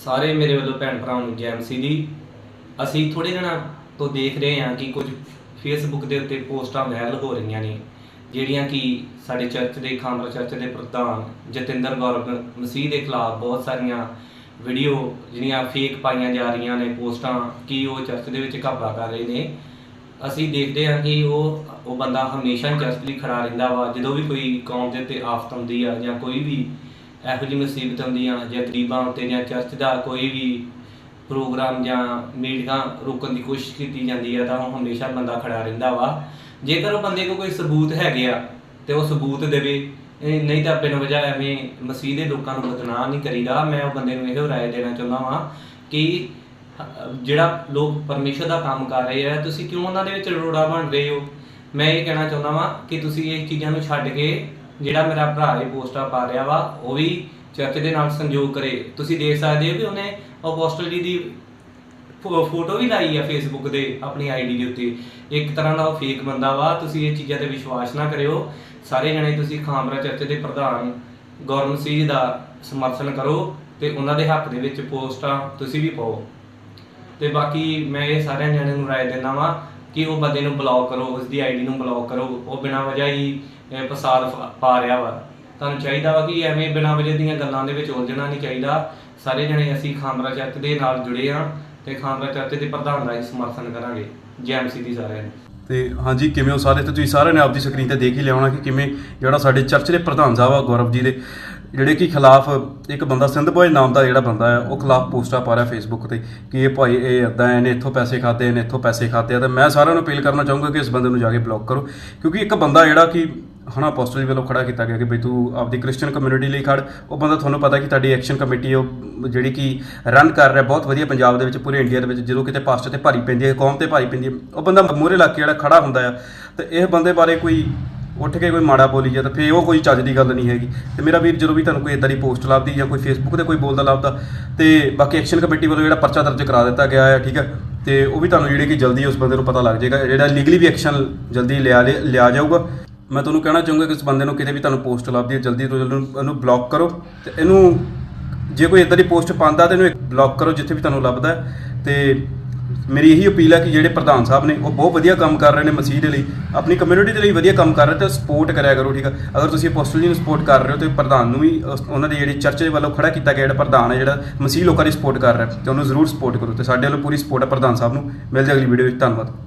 ਸਾਰੇ ਮੇਰੇ ਵੱਲੋਂ ਭੈਣ ਭਰਾਵਾਂ ਨੂੰ ਜੈਮਸੀ ਦੀ। ਅਸੀਂ ਥੋੜੇ ਦਿਨਾਂ ਤੋਂ ਦੇਖ ਰਹੇ ਹਾਂ ਕਿ ਕੁਝ ਫੇਸਬੁੱਕ ਦੇ ਉੱਤੇ ਪੋਸਟਾਂ ਵਾਇਰਲ ਹੋ ਰਹੀਆਂ ਨੇ, ਜਿਹੜੀਆਂ ਕਿ ਸਾਡੇ ਚਰਚ ਦੇ, ਖਾਮਰਾ ਚਰਚ ਦੇ ਪ੍ਰਧਾਨ ਜਤਿੰਦਰ ਗੌਰਵ ਮਸੀਹ ਦੇ ਖਿਲਾਫ ਬਹੁਤ ਸਾਰੀਆਂ ਵੀਡੀਓ ਜਿਹੜੀਆਂ ਫੇਕ ਪਾਈਆਂ ਜਾ ਰਹੀਆਂ ਨੇ, ਪੋਸਟਾਂ ਕਿ ਉਹ ਚਰਚ ਦੇ ਵਿੱਚ ਘਪਲਾ ਕਰ ਰਹੇ ਨੇ। ਅਸੀਂ ਦੇਖਦੇ ਹਾਂ ਕਿ ਉਹ ਉਹ ਬੰਦਾ ਹਮੇਸ਼ਾ ਚਰਚ ਲਈ ਖੜਾ ਰਹਿੰਦਾ ਵਾ, ਜਦੋਂ ਵੀ ਕੋਈ ਕੌਮ ਦੇ ਉੱਤੇ ਆਫਤ ਆਉਂਦੀ ਆ ਜਾਂ ਕੋਈ ਵੀ ਇਹੋ ਜਿਹੀ ਮੁਸੀਬਤ ਆਉਂਦੀ ਜਾਂ ਗਰੀਬਾਂ ਉੱਤੇ ਜਾਂ ਚਰਚ ਦਾ ਕੋਈ ਵੀ ਪ੍ਰੋਗਰਾਮ ਜਾਂ ਮੀਟਿੰਗਾਂ ਰੋਕਣ ਦੀ ਕੋਸ਼ਿਸ਼ ਕੀਤੀ ਜਾਂਦੀ ਆ ਤਾਂ ਉਹ ਹਮੇਸ਼ਾ ਬੰਦਾ ਖੜਾ ਰਹਿੰਦਾ ਵਾ। ਜੇਕਰ ਉਹ ਬੰਦੇ ਕੋਲ ਕੋਈ ਸਬੂਤ ਹੈਗੇ ਆ ਤੇ ਉਹ ਸਬੂਤ ਦੇਵੇ ਨਹੀਂ ਤਾਂ ਬਿਨ ਵਜ੍ਹਾ ਐਵੇਂ ਮਸੀਹ ਦੇ ਲੋਕਾਂ ਨੂੰ ਬਦਨਾਮ ਨਹੀਂ ਕਰੀਦਾ। ਮੈਂ ਉਹ ਬੰਦੇ ਨੂੰ ਇਹੋ ਰਾਏ ਦੇਣਾ ਚਾਹੁੰਦਾ ਵਾਂ ਕਿ ਜਿਹੜਾ ਲੋਕ ਪਰਮੇਸ਼ਰ ਦਾ ਕੰਮ ਕਰ ਰਹੇ ਆ, ਤੁਸੀਂ ਕਿਉਂ ਉਹਨਾਂ ਦੇ ਵਿੱਚ ਰੋੜਾ ਬਣ ਰਹੇ ਹੋ? ਮੈਂ ਇਹ ਕਹਿਣਾ ਚਾਹੁੰਦਾ ਵਾਂ ਕਿ ਤੁਸੀਂ ਇਹ ਚੀਜ਼ਾਂ ਨੂੰ ਛੱਡ ਕੇ ਜਿਹੜਾ ਮੇਰਾ ਭਰਾ ਇਹ ਪੋਸਟਾਂ ਪਾ ਰਿਹਾ ਵਾ, ਉਹ ਵੀ ਚਰਚ ਦੇ ਨਾਲ ਸੰਯੋਗ ਕਰੇ। ਤੁਸੀਂ ਦੇਖ ਸਕਦੇ ਹੋ ਕਿ ਉਹਨੇ ਅਪੋਸਟਲ ਜੀ ਦੀ ਫੋਟੋ ਵੀ ਲਾਈ ਆ ਫੇਸਬੁੱਕ ਦੇ ਆਪਣੀ ਆਈਡੀ ਦੇ ਉੱਤੇ। ਇੱਕ ਤਰ੍ਹਾਂ ਦਾ ਉਹ ਫੇਕ ਬੰਦਾ ਵਾ, ਤੁਸੀਂ ਇਹ ਚੀਜ਼ਾਂ ਤੇ ਵਿਸ਼ਵਾਸ ਨਾ ਕਰਿਓ। ਸਾਰੇ ਜਣੇ ਤੁਸੀਂ ਖਾਮਰਾ ਚਰਚ ਦੇ ਪ੍ਰਧਾਨ ਗੌਰਮ ਸਿੰਘ ਦਾ ਸਮਰਥਨ ਕਰੋ ਤੇ ਉਹਨਾਂ ਦੇ ਹੱਕ ਦੇ ਵਿੱਚ ਪੋਸਟਾਂ ਤੁਸੀਂ ਵੀ ਪਾਓ। ਤੇ ਬਾਕੀ ਮੈਂ ਇਹ ਸਾਰਿਆਂ ਜਣਿਆਂ ਨੂੰ ਰਾਏ ਦਿੰਦਾ ਵਾਂ ਕਿ ਉਹ ਬੰਦੇ ਨੂੰ ਬਲੌਕ ਕਰੋ ਉਸ ਦੀ ਆਈਡੀ ਨੂੰ ਬਲੌਕ ਕਰੋ ਉਹ ਬਿਨਾਂ ਵਜ੍ਹਾ ਹੀ ਅਹ, ਫਸਾਦ ਫ- ਪਾ ਰਿਹਾ ਵਾ। ਤੁਹਾਨੂੰ ਚਾਹੀਦਾ ਵਾ ਕਿ ਐਵੇਂ ਬਿਨਾਂ ਵਜ੍ਹਾ ਦੀਆਂ ਗੱਲਾਂ ਦੇ ਵਿੱਚ ਉਲਝਣਾ ਨਹੀਂ ਚਾਹੀਦਾ। ਸਾਰੇ ਜਣੇ ਅਸੀਂ ਖਾਮਰਾ ਚਰਚ ਦੇ ਨਾਲ ਜੁੜੇ ਹਾਂ ਤੇ ਖਾਮਰਾ ਚਰਚ ਦੇ ਪ੍ਰਧਾਨ ਦਾ ਹੀ ਸਮਰਥਨ ਕਰਾਂਗੇ ਜੈਮਸੀ ਦੀ ਸਾਰਿਆਂ ਨੂੰ। ਤੇ ਹਾਂਜੀ ਕਿਵੇਂ ਹੋ ਸਾਰੇ? ਤੇ ਤੁਸੀਂ ਸਾਰਿਆਂ ਨੇ ਆਪਦੀ ਸਕਰੀਨ ਤੇ ਦੇਖ ਹੀ ਲਿਆ ਹੋਣਾ ਕਿ ਕਿਵੇਂ ਜਿਹੜਾ ਸਾਡੇ ਚਰਚ ਦੇ ਪ੍ਰਧਾਨ ਸਾਹਿਬ ਆ ਗੌਰਵ ਜੀ ਦੇ। ਜਿਹੜੇ ਕਿ ਖਿਲਾਫ ਇੱਕ ਬੰਦਾ ਸਿੰਧ ਬੋਏ ਨਾਮ ਦਾ ਜਿਹੜਾ ਬੰਦਾ ਹੈ, ਉਹ ਖਿਲਾਫ ਪੋਸਟਾਂ ਪਾ ਰਿਹਾ ਫੇਸਬੁੱਕ ਤੇ ਕਿ ਇਹ ਭਾਈ ਇਹ ਇਦਾਂ ਇਹਨੇ ਇੱਥੋਂ ਪੈਸੇ ਖਾਦੇ ਇਹਨੇ ਇੱਥੋਂ ਪੈਸੇ ਖਾਦੇ ਆ। ਤੇ ਮੈਂ ਸਾਰਿਆਂ ਨੂੰ ਅਪੀਲ ਕਰਨਾ ਚਾਹੂੰਗਾ ਕਿ ਇਸ ਬੰਦੇ ਨੂੰ ਜਾ ਕੇ ਬਲੌਕ ਕਰੋ। ਕਿਉਂਕਿ ਇੱਕ ਬੰਦਾ ਜਿਹੜਾ ਕਿ ਹਨਾ ਅਪੋਸਟਲ ਵੱਲੋਂ ਖੜਾ ਕੀਤਾ ਗਿਆ ਕਿ ਬਈ ਤੂੰ ਆਪਦੀ ਕ੍ਰਿਸਚੀਅਨ ਕਮਿਊਨਿਟੀ ਲਈ ਖੜ। ਉਹ ਬੰਦਾ ਤੁਹਾਨੂੰ ਪਤਾ ਕਿ ਤੁਹਾਡੀ ਐਕਸ਼ਨ ਕਮੇਟੀ ਉਹ ਜਿਹੜੀ ਕਿ ਰਨ ਕਰ ਰਿਹਾ, ਬਹੁਤ ਵਧੀਆ ਪੰਜਾਬ ਦੇ ਵਿੱਚ, ਪੂਰੇ ਇੰਡੀਆ ਦੇ ਵਿੱਚ, ਜਦੋਂ ਕਿਤੇ ਪਾਸਟਰ ਤੇ ਭਾਰੀ ਪੈਂਦੀ ਹੈ, ਕੌਮ ਤੇ ਭਾਰੀ ਪੈਂਦੀ ਹੈ, ਉਹ ਬੰਦਾ ਮੂਹਰੇ ਲੱਗ ਕੇ ਜਿਹੜਾ ਖੜਾ ਹੁੰਦਾ ਆ। ਤੇ ਇਹ ਬੰਦੇ ਬਾਰੇ ਕੋਈ ਉੱਠ ਕੇ ਕੋਈ ਮਾੜਾ ਬੋਲੀ ਜਾਂ ਤਾਂ ਫੇਰ ਉਹ ਕੋਈ ਚੱਜ ਦੀ ਗੱਲ ਨਹੀਂ ਹੈਗੀ। ਤੇ ਮੇਰਾ ਵੀਰ ਜਦੋਂ ਵੀ ਤੁਹਾਨੂੰ ਕੋਈ ਇਦਾਂ ਦੀ ਪੋਸਟ ਲੱਭਦੀ ਜਾਂ ਕੋਈ ਫੇਸਬੁੱਕ ਤੇ ਕੋਈ ਬੋਲਦਾ ਲੱਭਦਾ, ਤੇ ਬਾਕੀ ਐਕਸ਼ਨ ਕਮੇਟੀ ਵੱਲੋਂ ਜਿਹੜਾ ਪਰਚਾ ਦਰਜ ਕਰਾ ਦਿੱਤਾ ਗਿਆ ਹੈ ਠੀਕ ਹੈ ਤੇ ਉਹ ਵੀ ਤੁਹਾਨੂੰ ਜਿਹੜੇ ਕਿ ਜਲਦੀ ਉਸ ਬੰਦੇ ਨੂੰ ਪਤਾ ਲੱਗ ਜਾਏਗਾ। ਜਿਹੜਾ ਲੀਗਲੀ ਵੀ ਐਕਸ਼ਨ ਜਲਦੀ ਲਿਆ ਲਿਆ ਲਿਆ ਜਾਊਗਾ। ਮੈਂ ਤੁਹਾਨੂੰ ਕਹਿਣਾ ਚਾਹੂੰਗਾ ਕਿ ਇਸ ਬੰਦੇ ਨੂੰ ਕਿਤੇ ਵੀ ਤੁਹਾਨੂੰ ਪੋਸਟ ਲੱਭਦੀ ਹੈ, ਜਲਦੀ ਤੋਂ ਜਲਦੀ ਇਹਨੂੰ ਉਹਨੂੰ ਬਲੌਕ ਕਰੋ। ਤੇ ਇਹਨੂੰ ਜੇ ਕੋਈ ਇਦਾਂ ਦੀ ਪੋਸਟ ਪਾਉਂਦਾ, ਤੇ ਇਹਨੂੰ ਬਲੌਕ ਕਰੋ ਜਿੱਥੇ ਵੀ ਤੁਹਾਨੂੰ ਲੱਭਦਾ। ਹੈ ਤੇ ਮੇਰੀ ਇਹੀ ਅਪੀਲ ਹੈ ਕਿ ਜਿਹੜੇ ਪ੍ਰਧਾਨ ਸਾਹਿਬ ਨੇ, ਉਹ ਬਹੁਤ ਵਧੀਆ ਕੰਮ ਕਰ ਰਹੇ ਨੇ ਮਸੀਹ ਦੇ ਲਈ, ਆਪਣੀ ਕਮਿਊਨਿਟੀ ਦੇ ਲਈ ਵਧੀਆ ਕੰਮ ਕਰ ਰਹੇ ਤੇ ਸਪੋਰਟ ਕਰਿਆ ਕਰੋ, ਠੀਕ ਆ? ਅਗਰ ਤੁਸੀਂ ਅਪੋਸਟਲ ਜੀ ਨੂੰ ਸਪੋਰਟ ਕਰ ਰਹੇ ਹੋ, ਤੇ ਪ੍ਰਧਾਨ ਨੂੰ ਵੀ, ਉਸ- ਉਹਨਾਂ ਦੇ ਜਿਹੜੇ ਚਰਚ ਦੇ ਵੱਲੋਂ ਖੜਾ ਕੀਤਾ ਗਿਆ ਜਿਹੜਾ ਪ੍ਰਧਾਨ ਹੈ, ਜਿਹੜਾ ਮਸੀਹ ਲੋਕਾਂ ਦੀ ਸਪੋਰਟ ਕਰ ਰਿਹਾ, ਤੇ ਉਹਨੂੰ ਜ਼ਰੂਰ ਸਪੋਰਟ ਕਰੋ, ਤੇ ਸਾਡੇ ਵੱਲੋਂ ਪੂਰੀ ਸਪੋਰਟ ਹੈ ਪ੍ਰਧਾਨ ਸਾਹਿਬ ਨੂੰ। ਮਿਲਦੇ ਅਗਲੀ ਵੀਡੀਓ ਵਿੱਚ, ਧੰਨਵਾਦ।